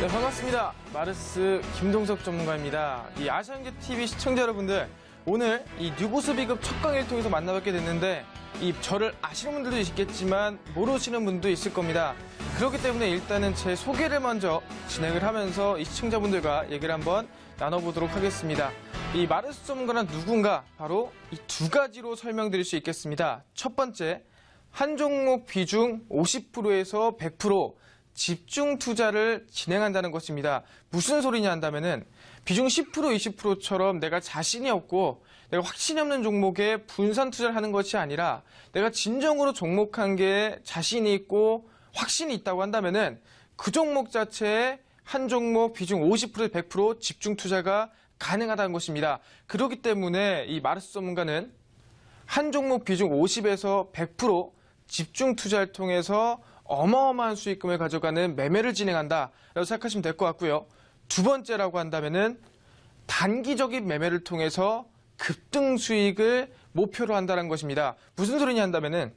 네, 반갑습니다. 마르스 김동석 전문가입니다. 이 아시안계 TV 시청자 여러분들, 오늘 이 뉴보스 비급 첫 강의를 통해서 만나뵙게 됐는데, 이 저를 아시는 분들도 있겠지만 모르시는 분도 있을 겁니다. 그렇기 때문에 일단은 제 소개를 먼저 진행을 하면서 이 시청자분들과 얘기를 한번 나눠보도록 하겠습니다. 이 마르스 전문가는 누군가 바로 이 두 가지로 설명드릴 수 있겠습니다. 첫 번째, 한 종목 비중 50%에서 100% 집중 투자를 진행한다는 것입니다. 무슨 소리냐 한다면은 비중 10% 20%처럼 내가 자신이 없고 내가 확신이 없는 종목에 분산 투자를 하는 것이 아니라 내가 진정으로 종목 한 개에 자신이 있고 확신이 있다고 한다면은 그 종목 자체에 한 종목 비중 50% 100% 집중 투자가 가능하다는 것입니다. 그렇기 때문에 이 마르스 전문가는 한 종목 비중 50에서 100% 집중 투자를 통해서 어마어마한 수익금을 가져가는 매매를 진행한다 라고 생각하시면 될 것 같고요. 두 번째라고 한다면은 단기적인 매매를 통해서 급등 수익을 목표로 한다는 것입니다. 무슨 소리냐 한다면은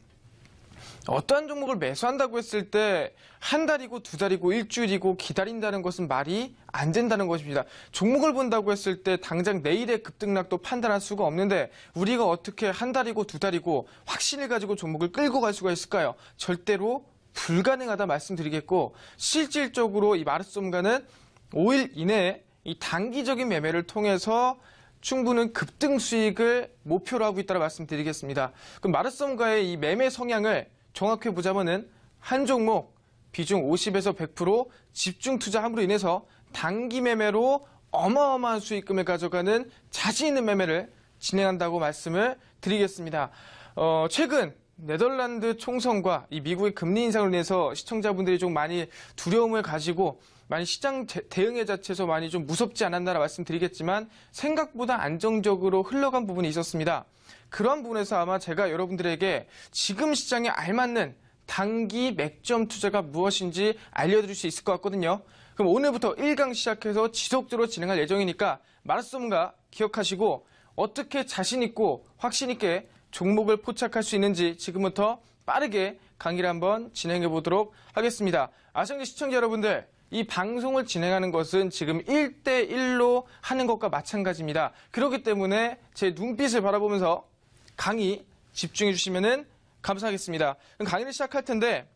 어떠한 종목을 매수한다고 했을 때 한 달이고 두 달이고 일주일이고 기다린다는 것은 말이 안 된다는 것입니다. 종목을 본다고 했을 때 당장 내일의 급등락도 판단할 수가 없는데 우리가 어떻게 한 달이고 두 달이고 확신을 가지고 종목을 끌고 갈 수가 있을까요? 절대로 불가능하다 말씀드리겠고 실질적으로 이 마르스 전문가는 5일 이내에 이 단기적인 매매를 통해서 충분한 급등 수익을 목표로 하고 있다고 말씀드리겠습니다. 그럼 마르스 전문가의 이 매매 성향을 정확히 보자면은 한 종목 비중 50에서 100% 집중 투자함으로 인해서 단기 매매로 어마어마한 수익금을 가져가는 자신 있는 매매를 진행한다고 말씀을 드리겠습니다. 어, 최근 네덜란드 총선과 이 미국의 금리 인상으로 인해서 시청자분들이 좀 많이 두려움을 가지고 많이 시장 대- 대응의 자체에서 많이 좀 무섭지 않았나라 말씀드리겠지만 생각보다 안정적으로 흘러간 부분이 있었습니다. 그런 부분에서 아마 제가 여러분들에게 지금 시장에 알맞는 단기 맥점 투자가 무엇인지 알려드릴 수 있을 것 같거든요. 그럼 오늘부터 1강 시작해서 지속적으로 진행할 예정이니까 전문가 기억하시고 어떻게 자신 있고 확신 있게 종목을 포착할 수 있는지 지금부터 빠르게 강의를 한번 진행해 보도록 하겠습니다. 아시안계 시청자 여러분들, 이 방송을 진행하는 것은 지금 1대1로 하는 것과 마찬가지입니다. 그렇기 때문에 제 눈빛을 바라보면서 강의 집중해 주시면 감사하겠습니다. 강의를 시작할 텐데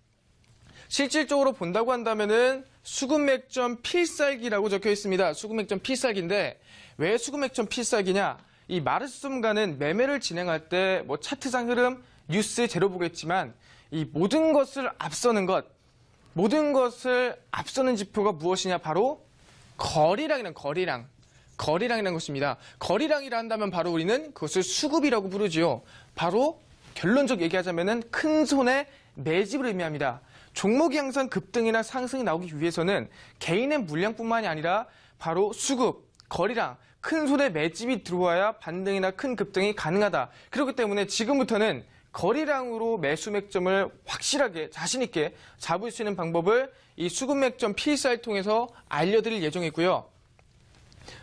실질적으로 본다고 한다면은 수급맥점 필살기라고 적혀 있습니다. 수급맥점 필살기인데 왜 수급맥점 필살기냐? 이 마르스움가는 매매를 진행할 때 뭐 차트상 흐름, 뉴스 제로 보겠지만 이 모든 것을 앞서는 것, 모든 것을 앞서는 지표가 무엇이냐? 바로 거리량이란 거리량. 거리량이라는 것입니다. 거리량이라 한다면 바로 우리는 그것을 수급이라고 부르지요. 바로 결론적 얘기하자면은 큰 손의 매집을 의미합니다. 종목이 항상 급등이나 상승이 나오기 위해서는 개인의 물량뿐만이 아니라 바로 수급, 거리량, 큰 손의 매집이 들어와야 반등이나 큰 급등이 가능하다. 그렇기 때문에 지금부터는 거리량으로 매수 맥점을 확실하게 자신 있게 잡을 수 있는 방법을 이 수급 맥점 필사를 통해서 알려드릴 예정이고요.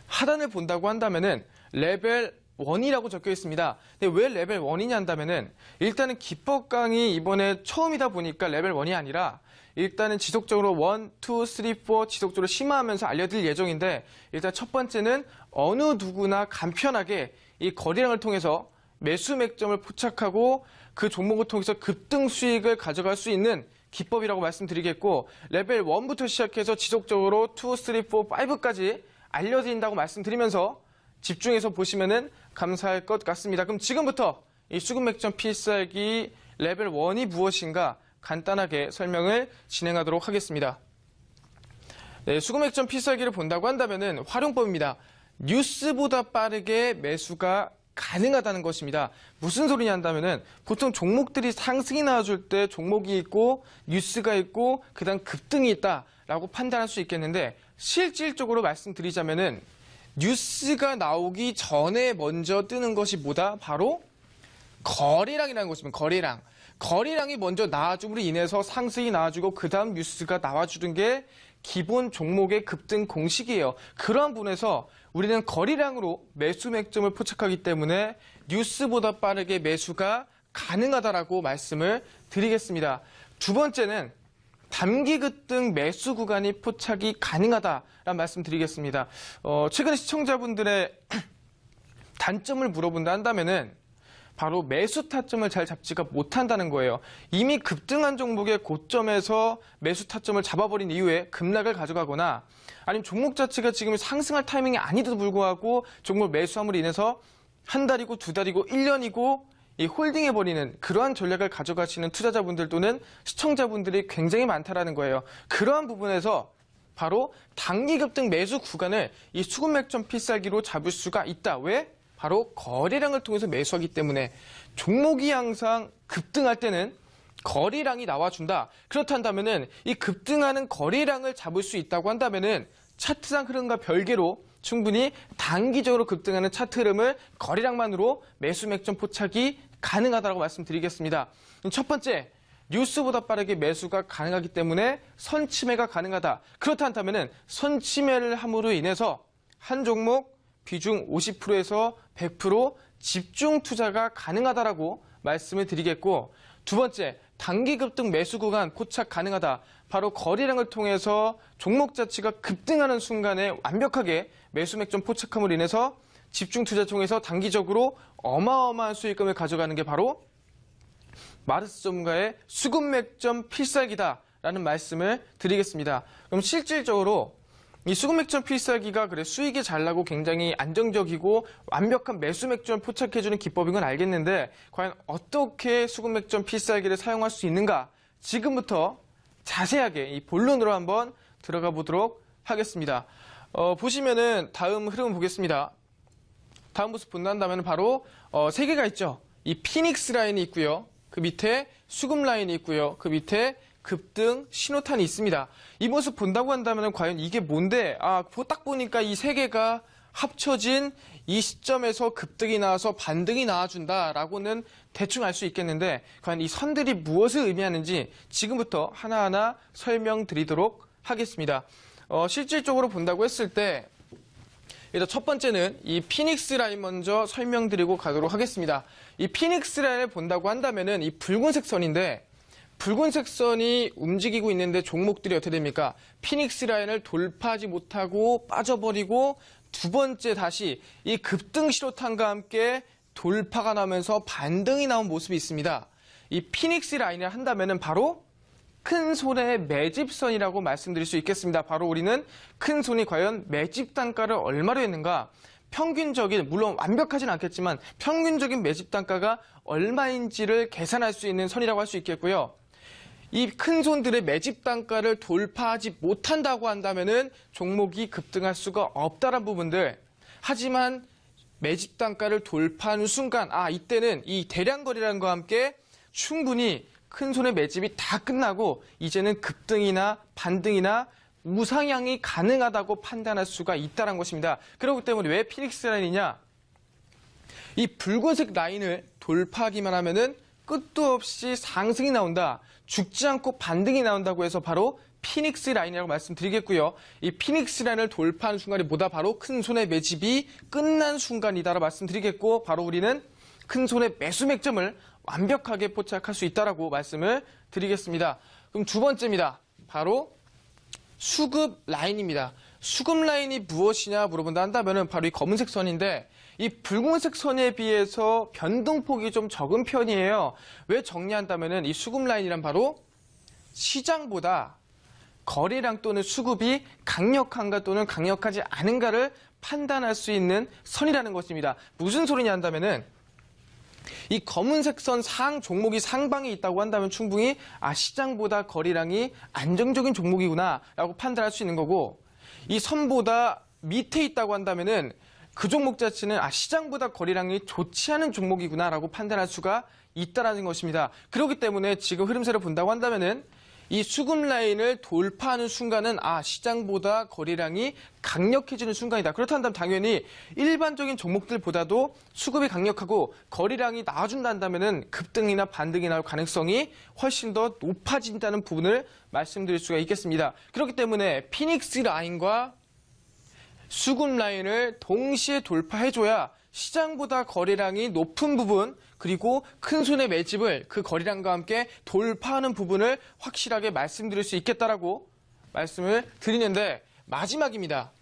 하단을 본다고 한다면은 레벨 1이라고 적혀 있습니다. 근데 왜 레벨 1이냐 한다면은 일단은 기법 강의 이번에 처음이다 보니까 레벨 1이 아니라 일단은 지속적으로 1, 2, 3, 4 지속적으로 심화하면서 알려드릴 예정인데 일단 첫 번째는 어느 누구나 간편하게 이 거래량을 통해서 매수 맥점을 포착하고 그 종목을 통해서 급등 수익을 가져갈 수 있는 기법이라고 말씀드리겠고 레벨 1부터 시작해서 지속적으로 2, 3, 4, 5까지 알려드린다고 말씀드리면서 집중해서 보시면은 감사할 것 같습니다. 그럼 지금부터 이 수급 맥점 필살기 레벨 1이 무엇인가 간단하게 설명을 진행하도록 하겠습니다. 네, 수급 맥점 필살기를 본다고 한다면은 활용법입니다. 뉴스보다 빠르게 매수가 가능하다는 것입니다. 무슨 소리냐 한다면은 보통 종목들이 상승이 나와줄 때 종목이 있고 뉴스가 있고 그다음 급등이 있다라고 판단할 수 있겠는데 실질적으로 말씀드리자면은 뉴스가 나오기 전에 먼저 뜨는 것이 뭐다? 바로 거래량이라는 것입니다. 거래량. 거래량이 먼저 나와줌으로 인해서 상승이 나와주고 그 다음 뉴스가 나와주는 게 기본 종목의 급등 공식이에요. 그러한 분에서 우리는 거래량으로 매수 맥점을 포착하기 때문에 뉴스보다 빠르게 매수가 가능하다라고 말씀을 드리겠습니다. 두 번째는 단기 급등 매수 구간이 포착이 가능하다라는 말씀 드리겠습니다. 어, 최근에 시청자분들의 단점을 물어본다 한다면은 바로 매수 타점을 잘 잡지가 못한다는 거예요. 이미 급등한 종목의 고점에서 매수 타점을 잡아버린 이후에 급락을 가져가거나 아니면 종목 자체가 지금 상승할 타이밍이 아니도 불구하고 종목 매수함으로 인해서 한 달이고 두 달이고 1년이고 이 홀딩해버리는 그러한 전략을 가져가시는 투자자분들 또는 시청자분들이 굉장히 많다라는 거예요. 그러한 부분에서 바로 단기 급등 매수 구간을 이 수급 맥점 필살기로 잡을 수가 있다. 왜? 바로 거래량을 통해서 매수하기 때문에 종목이 항상 급등할 때는 거래량이 나와준다. 그렇다면은 이 급등하는 거래량을 잡을 수 있다고 한다면은 차트상 흐름과 별개로 충분히 단기적으로 급등하는 차트 흐름을 거래량만으로 매수 맥점 포착이 가능하다고 말씀드리겠습니다. 첫 번째, 뉴스보다 빠르게 매수가 가능하기 때문에 선침해가 가능하다. 그렇다 한다면은 선침해를 함으로 인해서 한 종목 비중 50%에서 100% 집중 투자가 가능하다라고 말씀을 드리겠고 두 번째 단기 급등 매수 구간 포착 가능하다. 바로 거래량을 통해서 종목 자체가 급등하는 순간에 완벽하게 매수 맥점 포착함으로 인해서 집중 투자 통해서 단기적으로 어마어마한 수익금을 가져가는 게 바로 마르스 전문가의 수급 맥점 필살기다라는 말씀을 드리겠습니다. 그럼 실질적으로 이 수급 맥점 필살기가 그래 수익이 잘 나고 굉장히 안정적이고 완벽한 매수 맥점을 포착해주는 기법인 건 알겠는데 과연 어떻게 수급 맥점 필살기를 사용할 수 있는가 지금부터 자세하게 이 본론으로 한번 들어가 보도록 하겠습니다. 어, 보시면은 다음 흐름 보겠습니다. 다음 모습 본다면 바로 어, 세 개가 있죠. 이 피닉스 라인이 있고요. 그 밑에 수급 라인이 있고요. 그 밑에 급등 신호탄이 있습니다. 이 모습 본다고 한다면 과연 이게 뭔데? 아, 딱 보니까 이 세 개가 합쳐진 이 시점에서 급등이 나와서 반등이 나와준다라고는 대충 알 수 있겠는데 과연 이 선들이 무엇을 의미하는지 지금부터 하나하나 설명드리도록 하겠습니다. 어, 실질적으로 본다고 했을 때 일단 첫 번째는 이 피닉스 라인 먼저 설명드리고 가도록 하겠습니다. 이 피닉스 라인을 본다고 한다면은 이 붉은색 선인데 붉은색 선이 움직이고 있는데 종목들이 어떻게 됩니까? 피닉스 라인을 돌파하지 못하고 빠져버리고 두 번째 다시 이 급등 시로탄과 함께 돌파가 나면서 반등이 나온 모습이 있습니다. 이 피닉스 라인을 한다면은 바로 큰 손의 매집선이라고 말씀드릴 수 있겠습니다. 바로 우리는 큰 손이 과연 매집 단가를 얼마로 했는가? 평균적인 물론 완벽하진 않겠지만 평균적인 매집 단가가 얼마인지를 계산할 수 있는 선이라고 할 수 있겠고요. 이 큰 손들의 매집 단가를 돌파하지 못한다고 한다면은 종목이 급등할 수가 없다는 부분들. 하지만 매집 단가를 돌파하는 순간 아 이때는 이 대량 거래량과 함께 충분히 큰 손의 매집이 다 끝나고 이제는 급등이나 반등이나 우상향이 가능하다고 판단할 수가 있다는 것입니다. 그렇기 때문에 왜 피닉스 라인이냐? 이 붉은색 라인을 돌파하기만 하면은 끝도 없이 상승이 나온다. 죽지 않고 반등이 나온다고 해서 바로 피닉스 라인이라고 말씀드리겠고요. 이 피닉스 라인을 돌파하는 순간이 뭐다? 바로 큰 손의 매집이 끝난 순간이다라고 말씀드리겠고 바로 우리는 큰 손의 매수 맥점을 완벽하게 포착할 수 있다라고 말씀을 드리겠습니다. 그럼 두 번째입니다. 바로 수급 라인입니다. 수급 라인이 무엇이냐 물어본다 한다면 바로 이 검은색 선인데 이 붉은색 선에 비해서 변동폭이 좀 적은 편이에요. 왜 정리한다면 이 수급 라인이란 바로 시장보다 거래량 또는 수급이 강력한가 또는 강력하지 않은가를 판단할 수 있는 선이라는 것입니다. 무슨 소리냐 한다면은 이 검은색 선 상 종목이 상방에 있다고 한다면 충분히 아 시장보다 거래량이 안정적인 종목이구나라고 판단할 수 있는 거고 이 선보다 밑에 있다고 한다면은 그 종목 자체는 아 시장보다 거래량이 좋지 않은 종목이구나라고 판단할 수가 있다라는 것입니다. 그렇기 때문에 지금 흐름세를 본다고 한다면은 이 수급 라인을 돌파하는 순간은 아 시장보다 거래량이 강력해지는 순간이다. 그렇다면 당연히 일반적인 종목들보다도 수급이 강력하고 거래량이 나와준다면은 급등이나 반등이 나올 가능성이 훨씬 더 높아진다는 부분을 말씀드릴 수가 있겠습니다. 그렇기 때문에 피닉스 라인과 수급 라인을 동시에 돌파해줘야 시장보다 거래량이 높은 부분 그리고 큰 손의 매집을 그 거래량과 함께 돌파하는 부분을 확실하게 말씀드릴 수 있겠다라고 말씀을 드리는데 마지막입니다.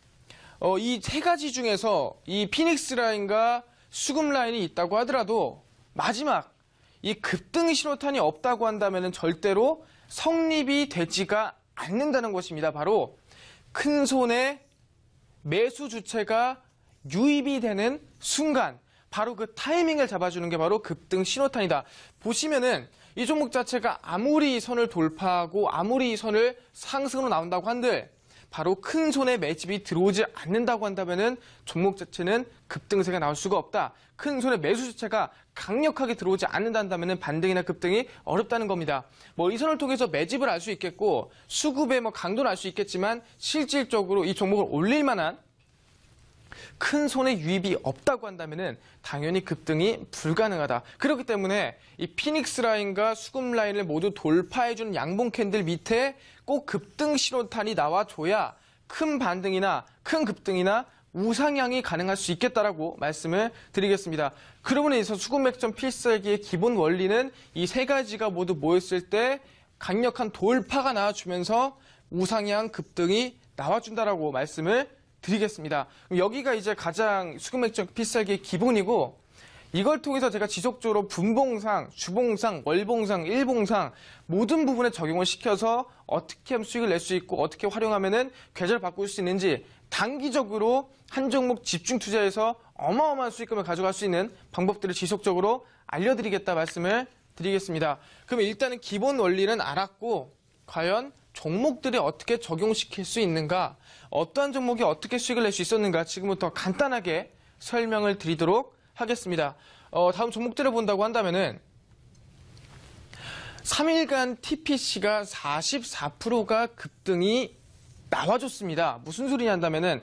어, 이 세 가지 중에서 이 피닉스 라인과 수금 라인이 있다고 하더라도 마지막 이 급등 신호탄이 없다고 한다면 절대로 성립이 되지가 않는다는 것입니다. 바로 큰 손의 매수 주체가 유입이 되는 순간 바로 그 타이밍을 잡아주는 게 바로 급등 신호탄이다. 보시면은 이 종목 자체가 아무리 이 선을 돌파하고 아무리 이 선을 상승으로 나온다고 한들 바로 큰 손의 매집이 들어오지 않는다고 한다면은 종목 자체는 급등세가 나올 수가 없다. 큰 손의 매수 자체가 강력하게 들어오지 않는다 한다면은 반등이나 급등이 어렵다는 겁니다. 뭐 이 선을 통해서 매집을 알 수 있겠고 수급의 뭐 강도를 알수 있겠지만 실질적으로 이 종목을 올릴 만한 큰 손의 유입이 없다고 한다면은 당연히 급등이 불가능하다. 그렇기 때문에 이 피닉스 라인과 수급 라인을 모두 돌파해주는 양봉 캔들 밑에 꼭 급등 신호탄이 나와줘야 큰 반등이나 큰 급등이나 우상향이 가능할 수 있겠다라고 말씀을 드리겠습니다. 그러므로 인해서 수급 맥점 필살기의 기본 원리는 이 세 가지가 모두 모였을 때 강력한 돌파가 나와주면서 우상향 급등이 나와준다라고 말씀을 드리겠습니다. 여기가 이제 가장 수급 맥점 필살기의 기본이고 이걸 통해서 제가 지속적으로 분봉상, 주봉상, 월봉상, 일봉상 모든 부분에 적용을 시켜서 어떻게 하면 수익을 낼 수 있고 어떻게 활용하면은 계좌를 바꿀 수 있는지 단기적으로 한 종목 집중 투자해서 어마어마한 수익금을 가져갈 수 있는 방법들을 지속적으로 알려드리겠다 말씀을 드리겠습니다. 그럼 일단은 기본 원리는 알았고 과연 종목들이 어떻게 적용시킬 수 있는가, 어떠한 종목이 어떻게 수익을 낼 수 있었는가 지금부터 간단하게 설명을 드리도록 하겠습니다. 어, 다음 종목들을 본다고 한다면은 3일간 TPC가 44%가 급등이 나와줬습니다. 무슨 소리냐 한다면은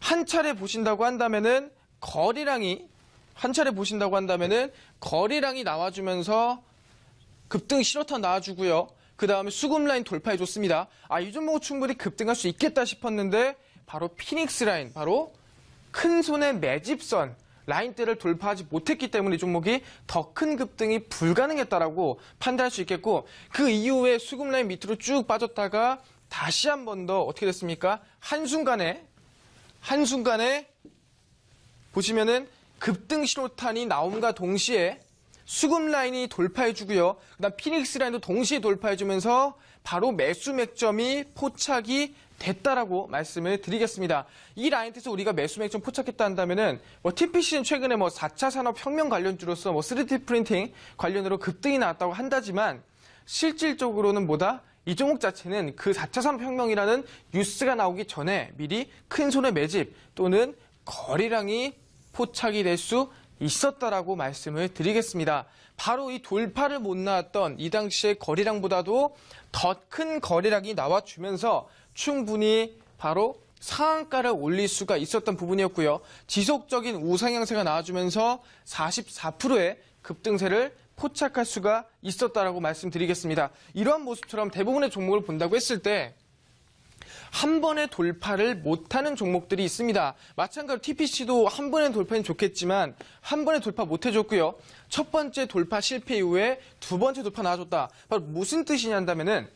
한 차례 보신다고 한다면은 거래량이 한 차례 보신다고 한다면은 거래량이 나와주면서 급등 신호탄 나와주고요. 그 다음에 수급 라인 돌파해 줬습니다. 아, 이 종목은 충분히 급등할 수 있겠다 싶었는데 바로 피닉스 라인, 바로 큰 손의 매집선 라인대를 돌파하지 못했기 때문에 이 종목이 더 큰 급등이 불가능했다라고 판단할 수 있겠고 그 이후에 수급 라인 밑으로 쭉 빠졌다가 다시 한 번 더 어떻게 됐습니까? 한순간에 한순간에 보시면은 급등 신호탄이 나옴과 동시에 수급 라인이 돌파해주고요. 그다음 피닉스 라인도 동시에 돌파해주면서 바로 매수 맥점이 포착이 됐다라고 말씀을 드리겠습니다. 이 라인에서 우리가 매수 맥점 포착했다 한다면은 뭐 TPC는 최근에 뭐 4차 산업 혁명 관련주로서 뭐 3D 프린팅 관련으로 급등이 나왔다고 한다지만 실질적으로는 뭐다? 이 종목 자체는 그 4차 산업혁명이라는 뉴스가 나오기 전에 미리 큰 손의 매집 또는 거래량이 포착이 될 수 있었다라고 말씀을 드리겠습니다. 바로 이 돌파를 못 나왔던 이 당시의 거래량보다도 더 큰 거래량이 나와주면서 충분히 바로 상한가를 올릴 수가 있었던 부분이었고요. 지속적인 우상향세가 나와주면서 44%의 급등세를 포착할 수가 있었다라고 말씀드리겠습니다. 이러한 모습처럼 대부분의 종목을 본다고 했을 때 한 번에 돌파를 못하는 종목들이 있습니다. 마찬가지로 TPC도 한 번에 돌파는 좋겠지만 한 번에 돌파 못해줬고요. 첫 번째 돌파 실패 이후에 두 번째 돌파 나와줬다. 바로 무슨 뜻이냐 한다면은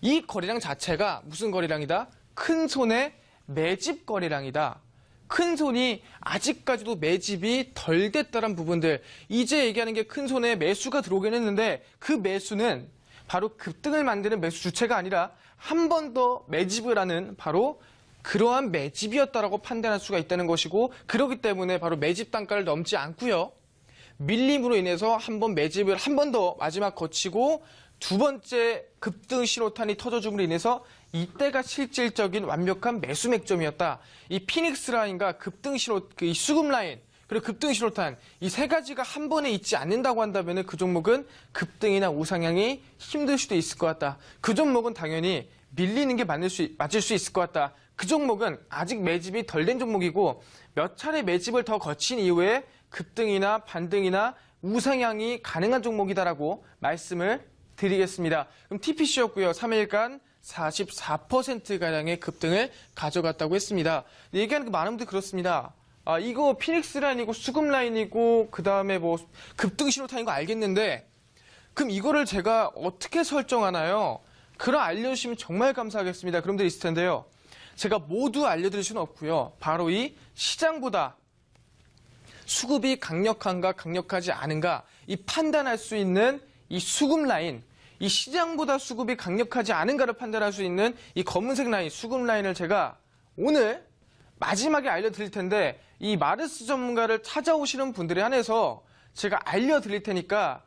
이 거래량 자체가 무슨 거래량이다? 큰 손의 매집 거래량이다. 큰 손이 아직까지도 매집이 덜 됐다는 부분들 이제 얘기하는 게 큰 손에 매수가 들어오긴 했는데 그 매수는 바로 급등을 만드는 매수 주체가 아니라 한 번 더 매집을 하는 바로 그러한 매집이었다라고 판단할 수가 있다는 것이고 그렇기 때문에 바로 매집 단가를 넘지 않고요. 밀림으로 인해서 한 번 매집을 한 번 더 마지막 거치고 두 번째 급등 신호탄이 터져줌으로 인해서 이때가 실질적인 완벽한 매수 맥점이었다. 이 피닉스 라인과 급등 신호, 그이 수급 라인, 그리고 급등 신호탄 이 세 가지가 한 번에 있지 않는다고 한다면 그 종목은 급등이나 우상향이 힘들 수도 있을 것 같다. 그 종목은 당연히 밀리는 게 맞을 수, 맞을 수 있을 것 같다. 그 종목은 아직 매집이 덜 된 종목이고 몇 차례 매집을 더 거친 이후에 급등이나 반등이나 우상향이 가능한 종목이다라고 말씀을 드리겠습니다. 그럼 TPC였고요. 3일간 44%가량의 급등을 가져갔다고 했습니다. 얘기하는 그 많은 분들이 그렇습니다. 아, 이거 피닉스 라인이고 수급 라인이고 그 다음에 뭐 급등 신호탄인 거 알겠는데 그럼 이거를 제가 어떻게 설정하나요? 그럼 알려주시면 정말 감사하겠습니다. 그럼들 있을 텐데요. 제가 모두 알려드릴 수는 없고요. 바로 이 시장보다 수급이 강력한가 강력하지 않은가 이 판단할 수 있는 이 수급 라인 이 시장보다 수급이 강력하지 않은가를 판단할 수 있는 이 검은색 라인 수급 라인을 제가 오늘 마지막에 알려드릴 텐데 이 마르스 전문가를 찾아오시는 분들에 한해서 제가 알려드릴 테니까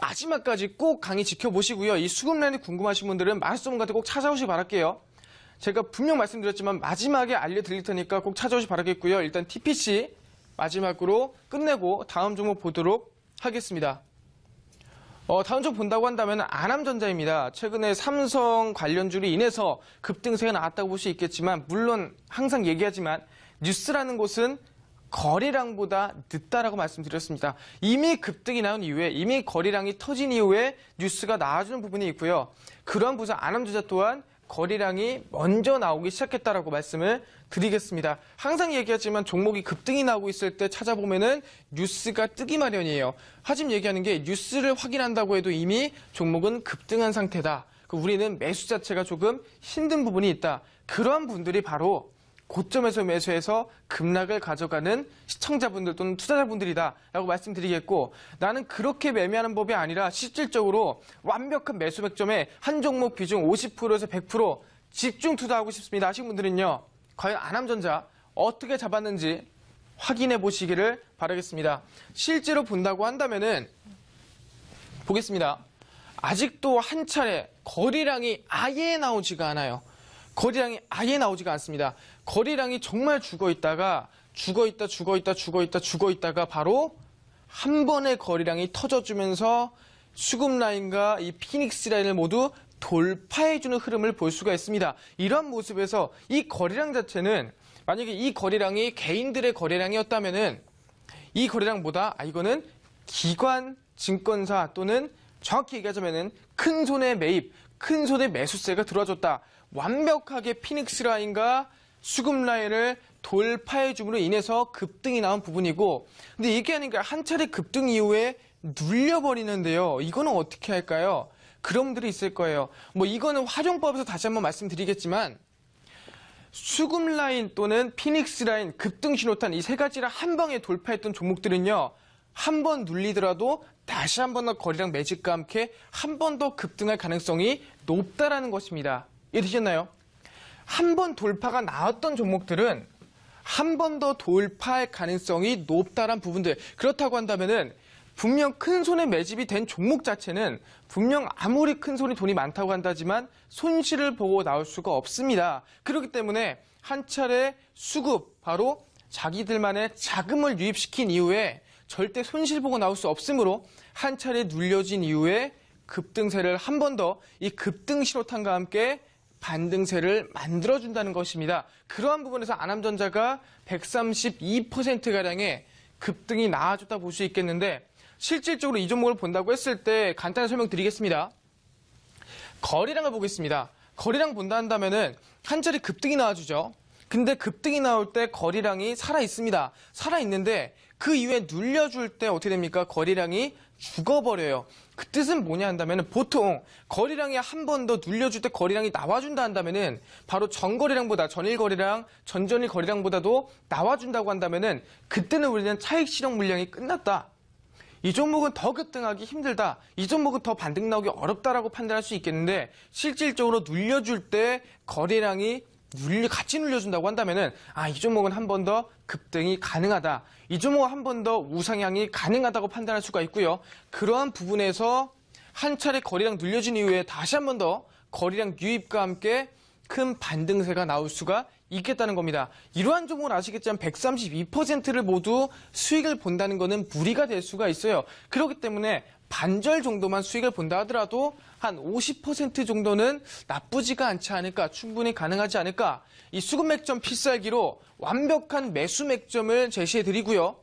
마지막까지 꼭 강의 지켜보시고요. 이 수급 라인이 궁금하신 분들은 마르스 전문가한테 꼭 찾아오시기 바랄게요. 제가 분명 말씀드렸지만 마지막에 알려드릴 테니까 꼭 찾아오시기 바라겠고요. 일단 TPC 마지막으로 끝내고 다음 종목 보도록 하겠습니다. 어, 다음 종 본다고 한다면 안암전자입니다. 최근에 삼성 관련주로 인해서 급등세가 나왔다고 볼 수 있겠지만 물론 항상 얘기하지만 뉴스라는 곳은 거래량보다 늦다라고 말씀드렸습니다. 이미 급등이 나온 이후에 이미 거래량이 터진 이후에 뉴스가 나와주는 부분이 있고요. 그러한 부분 안암전자 또한 거래량이 먼저 나오기 시작했다라고 말씀을 드리겠습니다. 항상 얘기하지만 종목이 급등이 나오고 있을 때 찾아보면은 뉴스가 뜨기 마련이에요. 하지만 얘기하는 게 뉴스를 확인한다고 해도 이미 종목은 급등한 상태다. 그 우리는 매수 자체가 조금 힘든 부분이 있다. 그러한 분들이 바로 고점에서 매수해서 급락을 가져가는 시청자분들 또는 투자자분들이다라고 말씀드리겠고 나는 그렇게 매매하는 법이 아니라 실질적으로 완벽한 매수 맥점에 한 종목 비중 50%에서 100% 집중 투자하고 싶습니다. 하신 분들은요 과연 안암전자 어떻게 잡았는지 확인해 보시기를 바라겠습니다. 실제로 본다고 한다면은 보겠습니다. 아직도 한 차례 거리량이 아예 나오지가 않아요. 거리량이 아예 나오지가 않습니다. 거리량이 정말 죽어 있다가 죽어 있다 죽어 있다 죽어 있다 죽어 있다가 바로 한 번의 거리량이 터져주면서 수급 라인과 이 피닉스 라인을 모두 돌파해주는 흐름을 볼 수가 있습니다. 이런 모습에서 이 거리량 자체는 만약에 이 거리량이 개인들의 거리량이었다면은 이 거래량보다 아 이거는 기관 증권사 또는 정확히 얘기하자면은 큰 손의 매입, 큰 손의 매수세가 들어와줬다. 완벽하게 피닉스 라인과 수급 라인을 돌파해 줌으로 인해서 급등이 나온 부분이고 근데 이게 아니라 한 차례 급등 이후에 눌려버리는데요. 이거는 어떻게 할까요? 그런 분들이 있을 거예요. 뭐 이거는 활용법에서 다시 한번 말씀드리겠지만 수급 라인 또는 피닉스 라인, 급등 신호탄 이 세 가지를 한 방에 돌파했던 종목들은요. 한 번 눌리더라도 다시 한 번 더 거리랑 매집과 함께 한 번 더 급등할 가능성이 높다라는 것입니다. 이해되셨나요? 한 번 돌파가 나왔던 종목들은 한 번 더 돌파할 가능성이 높다란 부분들. 그렇다고 한다면은 분명 큰 손에 매집이 된 종목 자체는 분명 아무리 큰 손이 돈이 많다고 한다지만 손실을 보고 나올 수가 없습니다. 그렇기 때문에 한 차례 수급, 바로 자기들만의 자금을 유입시킨 이후에 절대 손실 보고 나올 수 없으므로 한 차례 눌려진 이후에 급등세를 한 번 더 이 급등 신호탄과 함께 반등세를 만들어준다는 것입니다. 그러한 부분에서 안암전자가 132%가량의 급등이 나아졌다 볼 수 있겠는데 실질적으로 이 종목을 본다고 했을 때 간단히 설명드리겠습니다. 거리량을 보겠습니다. 거리량 본다 한다면은 한 차례 급등이 나와주죠. 근데 급등이 나올 때 거리량이 살아 있습니다. 살아 있는데 그 이후에 눌려줄 때 어떻게 됩니까? 거리량이 죽어버려요. 그 뜻은 뭐냐 한다면 보통 거리량이 한 번 더 눌려줄 때 거리량이 나와준다 한다면은 바로 전거리량보다 전일 거리량, 전전일 거리량보다도 나와준다고 한다면은 그때는 우리는 차익 실현 물량이 끝났다. 이 종목은 더 급등하기 힘들다. 이 종목은 더 반등 나오기 어렵다라고 판단할 수 있겠는데 실질적으로 눌려줄 때 거래량이 눌려 같이 눌려준다고 한다면은 아 이 종목은 한 번 더 급등이 가능하다. 이 종목은 한번 더 우상향이 가능하다고 판단할 수가 있고요. 그러한 부분에서 한 차례 거래량 눌려진 이후에 다시 한 번 더 거래량 유입과 함께 큰 반등세가 나올 수가 있겠다는 겁니다. 이러한 종목을 아시겠지만 132%를 모두 수익을 본다는 것은 무리가 될 수가 있어요. 그렇기 때문에 반절 정도만 수익을 본다 하더라도 한 50% 정도는 나쁘지가 않지 않을까, 충분히 가능하지 않을까. 이 수급 맥점 필살기로 완벽한 매수 맥점을 제시해 드리고요.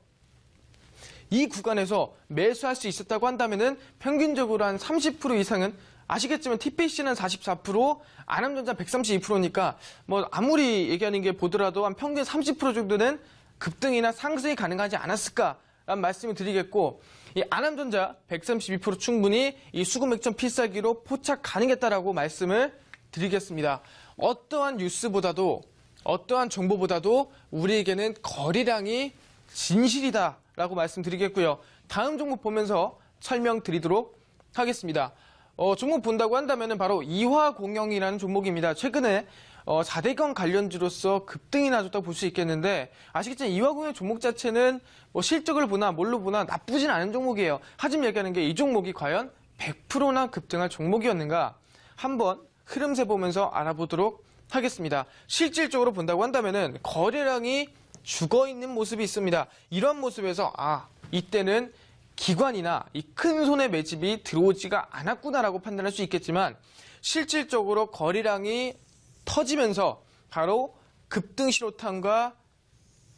이 구간에서 매수할 수 있었다고 한다면은 평균적으로 한 30% 이상은 아시겠지만 TPC는 44%, 안암전자 132%니까 뭐 아무리 얘기하는 게 보더라도 한 평균 30% 정도는 급등이나 상승이 가능하지 않았을까라는 말씀을 드리겠고 이 안암전자 132% 충분히 이 수급 맥점 필사기로 포착 가능했다라고 말씀을 드리겠습니다. 어떠한 뉴스보다도 어떠한 정보보다도 우리에게는 거래량이 진실이다라고 말씀드리겠고요. 다음 종목 보면서 설명드리도록 하겠습니다. 어, 종목 본다고 한다면 바로 이화공영이라는 종목입니다. 최근에 어, 4대강 관련주로서 급등이 나줬다고 볼 수 있겠는데 아시겠지만 이화공영 종목 자체는 뭐 실적을 보나 뭘로 보나 나쁘진 않은 종목이에요. 하지만 얘기하는 게 이 종목이 과연 100%나 급등할 종목이었는가 한번 흐름세 보면서 알아보도록 하겠습니다. 실질적으로 본다고 한다면은 거래량이 죽어 있는 모습이 있습니다. 이런 모습에서 아 이때는 기관이나 이 큰 손의 매집이 들어오지가 않았구나라고 판단할 수 있겠지만 실질적으로 거래량이 터지면서 바로 급등 신호탄과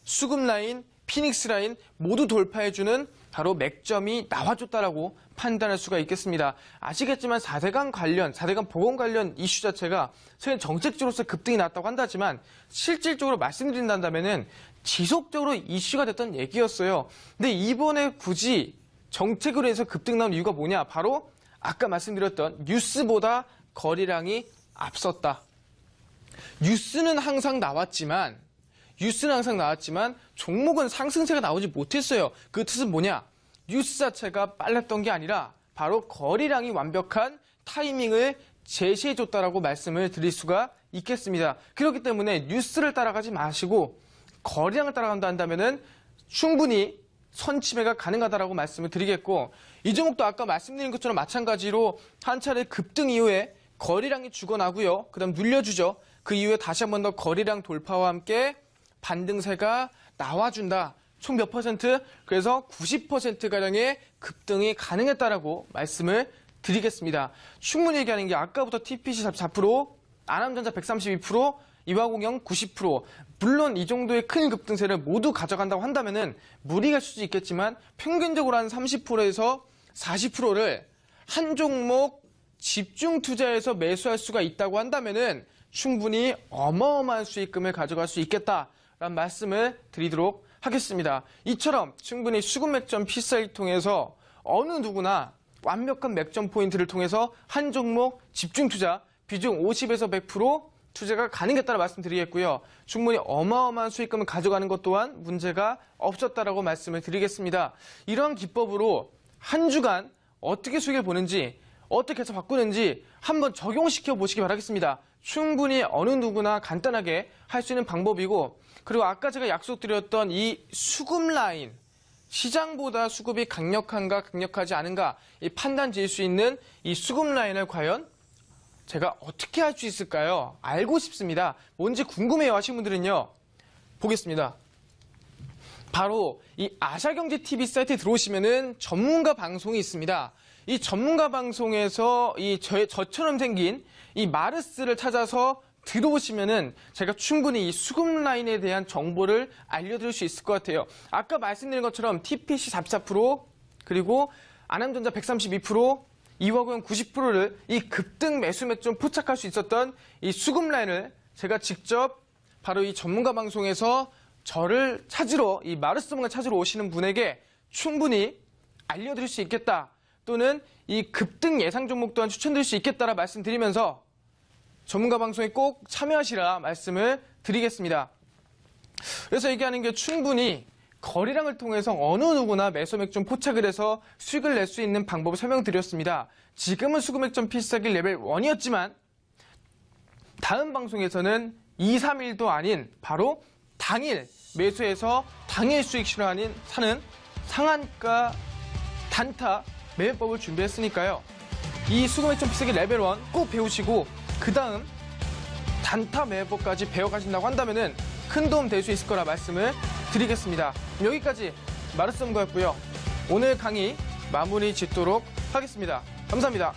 수급 라인, 피닉스 라인 모두 돌파해주는 바로 맥점이 나와줬다라고 판단할 수가 있겠습니다. 아시겠지만 4대강 관련, 4대강 보건 관련 이슈 자체가 최근 정책지로서 급등이 났다고 한다지만 실질적으로 말씀드린다면은 지속적으로 이슈가 됐던 얘기였어요. 근데 이번에 굳이 정책으로 해서 급등 나온 이유가 뭐냐? 바로 아까 말씀드렸던 뉴스보다 거래량이 앞섰다. 뉴스는 항상 나왔지만 뉴스는 항상 나왔지만 종목은 상승세가 나오지 못했어요. 그 뜻은 뭐냐? 뉴스 자체가 빨랐던 게 아니라 바로 거래량이 완벽한 타이밍을 제시해줬다라고 말씀을 드릴 수가 있겠습니다. 그렇기 때문에 뉴스를 따라가지 마시고 거래량을 따라간다 한다면은 충분히 선침해가 가능하다라고 말씀을 드리겠고 이 종목도 아까 말씀드린 것처럼 마찬가지로 한 차례 급등 이후에 거래량이 죽어나고요. 그다음 눌려주죠. 그 이후에 다시 한 번 더 거래량 돌파와 함께 반등세가 나와준다. 총 몇 퍼센트? 그래서 90%가량의 급등이 가능했다라고 말씀을 드리겠습니다. 충분히 얘기하는 게 아까부터 TPC 4%, 안암전자 132%, 이화공영 90%. 물론 이 정도의 큰 급등세를 모두 가져간다고 한다면은 무리가 있을 수 있겠지만 평균적으로 한 30%에서 40%를 한 종목 집중 투자해서 매수할 수가 있다고 한다면은 충분히 어마어마한 수익금을 가져갈 수 있겠다라는 말씀을 드리도록 하겠습니다. 이처럼 충분히 수급 맥점 필사를 통해서 어느 누구나 완벽한 맥점 포인트를 통해서 한 종목 집중 투자 비중 50에서 100% 투자가 가능했다고 말씀드리겠고요. 충분히 어마어마한 수익금을 가져가는 것 또한 문제가 없었다라고 말씀을 드리겠습니다. 이러한 기법으로 한 주간 어떻게 수익을 보는지 어떻게 해서 바꾸는지 한번 적용시켜 보시기 바라겠습니다. 충분히 어느 누구나 간단하게 할 수 있는 방법이고 그리고 아까 제가 약속드렸던 이 수급 라인 시장보다 수급이 강력한가 강력하지 않은가 이 판단 지을 수 있는 이 수급 라인을 과연 제가 어떻게 할 수 있을까요? 알고 싶습니다. 뭔지 궁금해요 하신 분들은요. 보겠습니다. 바로 이 아샤경제 TV 사이트에 들어오시면은 전문가 방송이 있습니다. 이 전문가 방송에서 이 저, 저처럼 생긴 이 마르스를 찾아서 들어오시면은 제가 충분히 이 수급 라인에 대한 정보를 알려드릴 수 있을 것 같아요. 아까 말씀드린 것처럼 TPC 44% 그리고 안암전자 132% 이화고용 90%를 이 급등 매수 맥점 포착할 수 있었던 이 수급 라인을 제가 직접 바로 이 전문가 방송에서 저를 찾으러 이 마르스문을 찾으러 오시는 분에게 충분히 알려드릴 수 있겠다 또는 이 급등 예상 종목 또한 추천드릴 수 있겠다라 말씀드리면서 전문가 방송에 꼭 참여하시라 말씀을 드리겠습니다. 그래서 얘기하는 게 충분히 거래량을 통해서 어느 누구나 매수 맥점 포착을 해서 수익을 낼 수 있는 방법을 설명드렸습니다. 지금은 수급 맥점 필사기 레벨 1이었지만 다음 방송에서는 2, 3일도 아닌 바로 당일 매수해서 당일 수익 실현하는 사는 상한가 단타 매매법을 준비했으니까요. 이 맥점 필사기 레벨 1 꼭 배우시고 그 다음 단타 매매법까지 배워가신다고 한다면은 큰 도움 될 수 있을 거라 말씀을 드리겠습니다. 여기까지 마르스엄거였고요. 오늘 강의 마무리 짓도록 하겠습니다. 감사합니다.